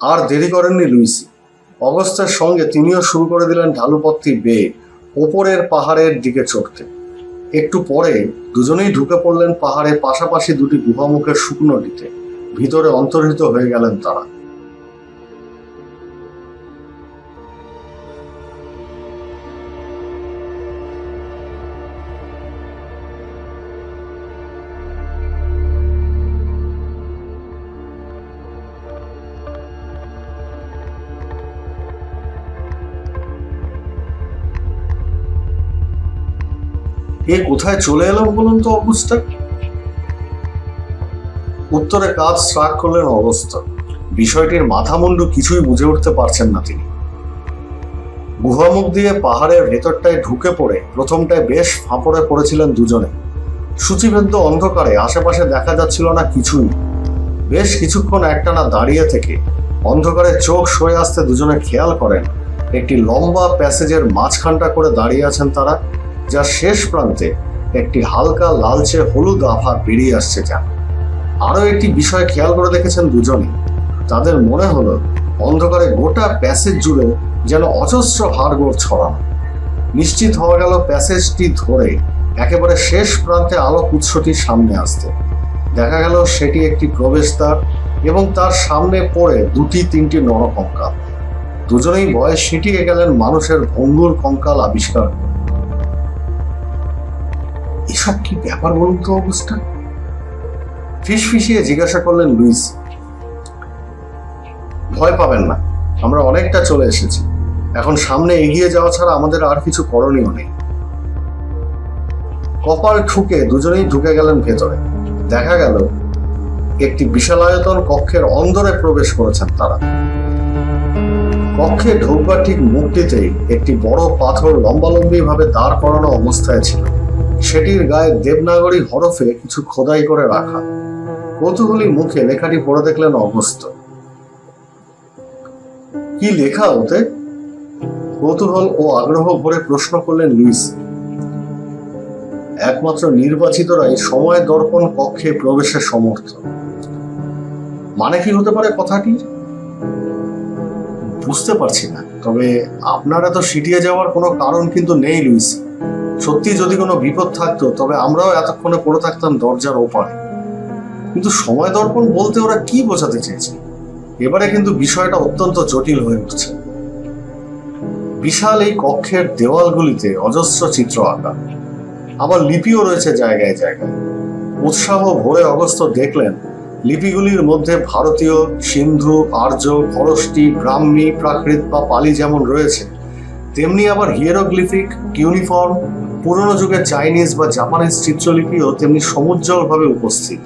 আর দেরি করেননি লুইসি। অগস্তের সঙ্গে তিনিও শুরু করে দিলেন ঢালুপথটি বেয়ে, ওপরের পাহাড়ের দিকে চড়তে। একটু পরে দুজনেই ঢুকে পড়লেন পাহাড়ে পাশাপাশি দুটি গুহামুখের শুকনো দিতে ভিতরে অন্তর্হিত হয়ে গেলেন তারা। এ কোথায় চলে এলাম বলুন তো, অবস্থা? উত্তরে কাজ স্ট্রাক করলেন অবস্থা। বিষয়টির মাথামুন্ডু কিছুই বুঝে উঠতে পারছেন না তিনি। গুহামুখ দিয়ে পাহাড়ের ভেতরটায় ঢুকে পড়ে প্রথমটায় বেশ ফাঁপড়ে পড়েছিলেন দুজনে। সূচিবেদ্য অন্ধকারে আশেপাশে দেখা যাচ্ছিল না কিছুই। বেশ কিছুক্ষণ একটানা দাঁড়িয়ে থেকে অন্ধকারে চোখ সয়ে আসতে দুজনে খেয়াল করেন, একটি লম্বা প্যাসেজের মাঝখানটা করে দাঁড়িয়ে আছেন তারা। যার শেষ প্রান্তে একটি হালকা লালচে হলুদ আভা বেরিয়ে আসছে যা আরও একটি বিষয় খেয়াল করে দেখেছেন দুজনে। তাদের মনে হলো অন্ধকারে গোটা প্যাসেজ জুড়ে যেন অজস্র হাড়গোড় ছড়ানো। নিশ্চিত হওয়া গেল প্যাসেজটি ধরে একেবারে শেষ প্রান্তে আলোক উৎসটির সামনে আসতে। দেখা গেল সেটি একটি প্রবেশদ্বার এবং তার সামনে পড়ে দুটি তিনটি নরকঙ্কাল। দুজনেই বয়স সিটিয়ে গেলেন মানুষের ভঙ্গুর কঙ্কাল আবিষ্কার করে। এসব কি ব্যাপার বলুন তো অবস্থা? ফিস ফিসিয়ে জিজ্ঞাসা করলেন লুইস। ভয় পাবেন না, আমরা অনেকটা চলে এসেছি। এখন সামনে এগিয়ে যাওয়া ছাড়া আমাদের আর কিছু করণীয় নেই। কপাল ঠুকে দুজনেই ঢুকে গেলেন ভেতরে। দেখা গেল, একটি বিশালায়তন কক্ষের অন্দরে প্রবেশ করেছেন তারা। কক্ষে ঢোকবার ঠিক মুখটিতেই একটি বড় পাথর লম্বালম্বি ভাবে দাঁড় করানো অবস্থায় ছিল। সেটির গায়ে দেবনাগরী হরফে কিছু খোদাই করে রাখা। কৌতূহলী মুখে লেখাটি পড়ে দেখলেন অগস্ত কি লেখা ওতে? কৌতূহল ও আগ্রহ ভরে প্রশ্ন করলেন লুইস। একমাত্র নির্বাচিতরাই সময় দর্পণ কক্ষে প্রবেশের সমর্থ। মানে কি হতে পারে কথাটি? বুঝতে পারছি না, তবে আপনারা তো সিটিয়ে যাওয়ার কোনো কারণ কিন্তু নেই লুইস। সত্যি যদি কোনো বিপদ থাকতো, তবে আমরাও এতক্ষণে পড়ে থাকতাম দরজার ওপারে। কিন্তু সময় দর্পণ বলতে ওরা কি বোঝাতে চেয়েছে? এবারে কিন্তু বিষয়টা অত্যন্ত জটিল হয়ে উঠছে। বিশাল এই কক্ষের দেওয়ালগুলিতে অজস্র চিত্র আঁকা। আবার লিপিও রয়েছে জায়গায় জায়গায়। উৎসাহ ভরে অগস্ত দেখলেন লিপিগুলির মধ্যে ভারতীয়, সিন্ধু, আর্য খরষ্টি ব্রাহ্মী, প্রাকৃত বা পালি যেমন রয়েছে তেমনি আবার হিয়েরোগ্লিফিক ইউনিফর্ম পুরনো যুগের চাইনিজ বা জাপানিজ চিত্রলিপিও তেমনি সমুজ্জ্বলভাবে উপস্থিত।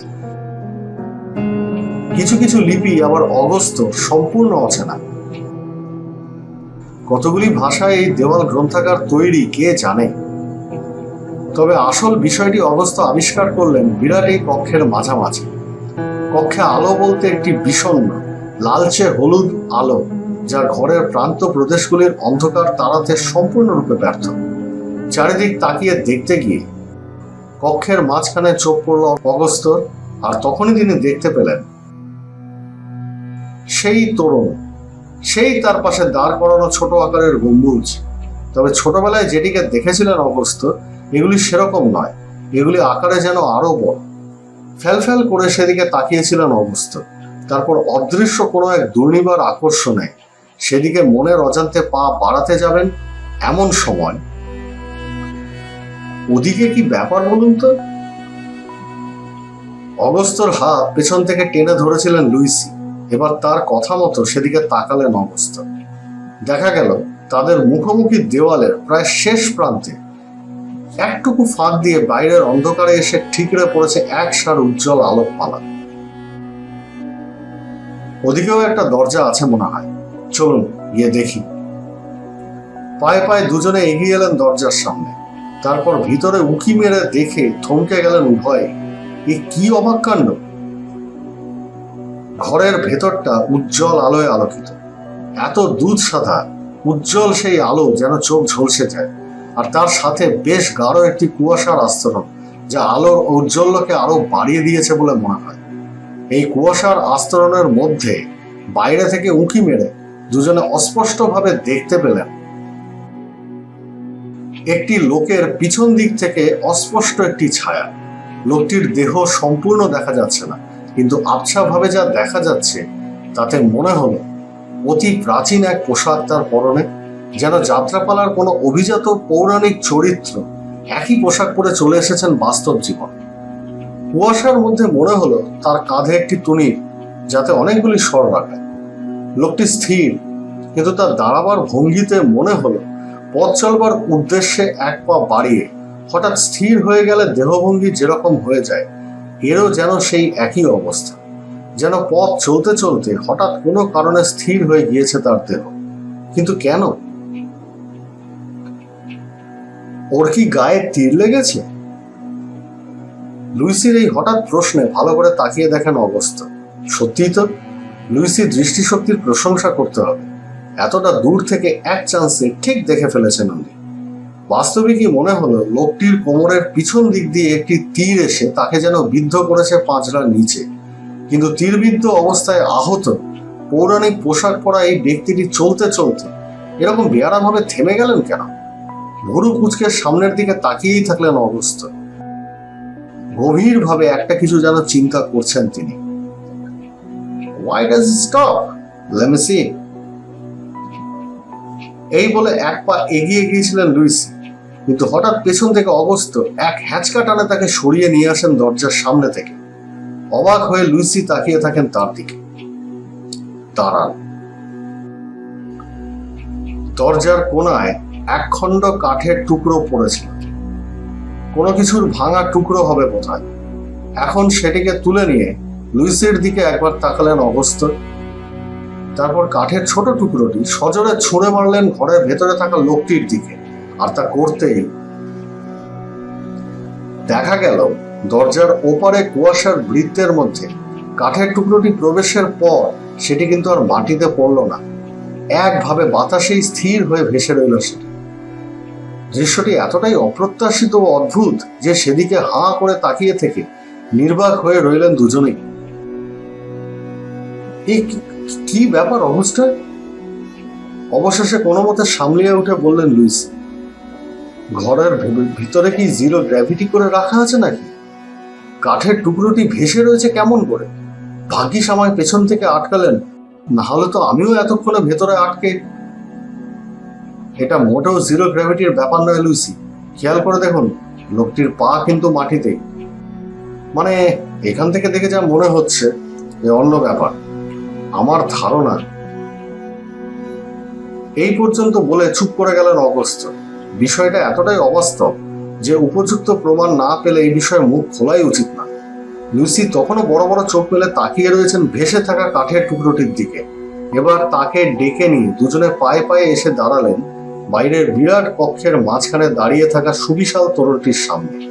কিছু কিছু লিপি আবার অগস্ত, সম্পূর্ণ অচেনা। কতগুলি ভাষায় এই দেওয়াল গ্রন্থাগার তৈরি, কে জানে? তবে আসল বিষয়টি অগস্ত আবিষ্কার করলেন বিরাট এই কক্ষের মাঝামাঝি। কক্ষে আলো বলতে একটি বিষণ্ণ, লালচে হলুদ আলো। যা ঘরের প্রান্ত প্রদেশগুলির অন্ধকার তাড়াতে সম্পূর্ণরূপে ব্যর্থ। চারিদিক তাকিয়ে দেখতে গিয়ে কক্ষের মাঝখানে চোখ পড়ল অগস্তর আর তখনই তিনি দেখতে পেলেন সেই তরুণ। সেই তার পাশে দাঁড় করানো ছোট আকারের গম্বুজ। তবে ছোটবেলায় যেটিকে দেখেছিলেন অগস্ত এগুলি সেরকম নয়। এগুলি আকারে যেন আরও বড়। ফ্যালফ্যাল করে সেদিকে তাকিয়েছিলেন অগস্ত তারপর অদৃশ্য কোনো এক দুর্নিবার আকর্ষণে সেদিকে মনের অজান্তে পা বাড়াতে যাবেন এমন সময়। ওদিকে কি ব্যাপার বলুন তো? অগস্তর হাত পেছন থেকে টেনে ধরেছিলেন লুইসি। এবার তার কথা মতো সেদিকে তাকালেন অগস্ত দেখা গেল, তাদের মুখোমুখি দেওয়ালের প্রায় শেষ প্রান্তে একটুকু ফাঁক দিয়ে বাইরের অন্ধকারে এসে ঠিকরে পড়েছে এক সার উজ্জ্বল আলোকপালা ওদিকেও একটা দরজা আছে মনে হয়। চলুন গিয়ে দেখি। পায়ে পায়ে দুজনে এগিয়ে এলেন দরজার সামনে। তারপর ভিতরে উঁকি মেরে দেখে থমকে গেলেন উভয়ে। এ কি অবাক কাণ্ড? ঘরের ভেতরটা উজ্জ্বল আলোয় আলোকিত। এত দুধ সাদা উজ্জ্বল সেই আলো যেন চোখ ঝলসে যায়। আর তার সাথে বেশ গাঢ় একটি কুয়াশার আস্তরণ, যা আলোর ঔজ্জ্বল্যকে আরও বাড়িয়ে দিয়েছে বলে মনে হয়। এই কুয়াশার আস্তরণের মধ্যে বাইরে থেকে উঁকি মেরে দুজনে অস্পষ্টভাবে দেখতে পেলেন। একটি লোকের পিছন দিক থেকে অস্পষ্ট একটি ছায়া। লোকটির দেহ সম্পূর্ণ দেখা যাচ্ছে না, কিন্তু আবছাভাবে যা দেখা যাচ্ছে, তাতে মনে হলো, অতি প্রাচীন এক পোশাক তার পরনে, যেন যাত্রাপালার কোনো অভিজাত পৌরাণিক চরিত্র একই পোশাক পরে চলে এসেছেন বাস্তব জীবন। কুয়াশার মধ্যে মনে হলো তার কাঁধে একটি তুনির যাতে অনেকগুলি স্বর রাখে। লোকটি স্থির, কিন্তু তার দাঁড়াবার ভঙ্গিতে মনে হলো, পথ চলবার উদ্দেশ্যে এক পা বাড়িয়ে হঠাৎ স্থির হয়ে গেলে দেহভঙ্গি যেরকম হয়ে যায়, এরও যেন সেই একই অবস্থা। যেন পথ চলতে চলতে হঠাৎ কোনো কারণে স্থির হয়ে গিয়েছে তার দেহ। কিন্তু কেন? ওর কি গায়ে তীর লেগেছে? লুইসির এই হঠাৎ প্রশ্নে ভালো করে তাকিয়ে দেখেন অবস্থা। সত্যিই তো লুইসির দৃষ্টিশক্তির প্রশংসা করতে হবে। এতটা দূর থেকে এক চান্সে ঠিক দেখে ফেলেছেন উনি। বাস্তবিকই মনে হলো, লোকটির কোমরের পিছন দিক দিয়ে একটি তীর এসে তাকে যেন বিদ্ধ করেছে পাঁচড়ার নিচে। কিন্তু তীরবিদ্ধ অবস্থায় আহত, পৌরাণিক পোশাক পরা এই ব্যক্তিটি চলতে চলতে এরকম বেয়ারাভাবে থেমে গেলেন কেন? ভুরু কুচকে সামনের দিকে তাকিয়েই থাকলেন অবস্থা। গভীরভাবে একটা কিছু যেন চিন্তা করছেন তিনি। Why does it stop? Let me see. এই বলে এক পা এগিয়ে গিয়েছিলেন লুইসি। কিন্তু হঠাৎ পেছন থেকে অবস্থ এক হ্যাচকা টানে তাকে সরিয়ে নিয়ে আসেন দরজার সামনে থেকে। অবাক হয়ে লুইসি তাকিয়ে থাকেন তার দিকে। দাঁড়ান। দরজার কোনায় এক খণ্ড কাঠের টুকরো পড়েছিল। কোনো কিছুর ভাঙা টুকরো হবে বোধহয়। এখন সেটিকে তুলে নিয়ে লুইসের দিকে একবার তাকালেন অবস্থ। তারপর কাঠের ছোট টুকরোটি সজোরে ছুঁড়ে মারলেন ঘরের ভেতরে থাকা লোকটির দিকে, আর তা করতেই দেখা গেল দরজার ওপারে কুয়াশার বৃত্তের মধ্যে। কাঠের টুকরোটি প্রবেশের পর সেটি কিন্তু আর মাটিতে পড়ল না। একভাবে বাতাসেই স্থির হয়ে ভেসে রইল সেটি দৃশ্যটি এতটাই অপ্রত্যাশিত ও অদ্ভুত যে সেদিকে হাঁ করে তাকিয়ে থেকে নির্বাক হয়ে রইলেন দুজনেই। কি- ব্যাপার অবস্থায় অবশেষে কোনো মতে সামলিয়ে উঠে বললেন লুইস, ঘরের ভিতরে কি জিরো গ্র্যাভিটি করে রাখা আছে নাকি? কাঠের টুকরোটি ভেসে রয়েছে কেমন করে? ভাগ্যিস আমায় পেছন থেকে আটকালেন, না হলে তো আমিও এতক্ষণে ভেতরে আটকে। এটা মোটেও জিরো গ্র্যাভিটির ব্যাপার নয় লুইসি, খেয়াল করে দেখুন, লোকটির পা কিন্তু মাটিতে। মানে এখান থেকে দেখে যা মনে হচ্ছে, এ অন্য ব্যাপার। আমার ধারণা। এই পর্যন্ত বলে চুপ করে গেলেন অগস্ত বিষয়টা এতটাই অবাস্তব যে উপযুক্ত প্রমাণ না পেলে এই বিষয়ে মুখ খোলাই উচিত না। লুসি তখনও বড় বড় চোখ মেলে তাকিয়ে রয়েছেন ভেসে থাকা কাঠের টুকরোটির দিকে। এবার তাকে ডেকে নিয়ে দুজনে পায়ে পায়ে এসে দাঁড়ালেন বাইরের বিরাট কক্ষের মাঝখানে দাঁড়িয়ে থাকা সুবিশাল তরুণটির সামনে।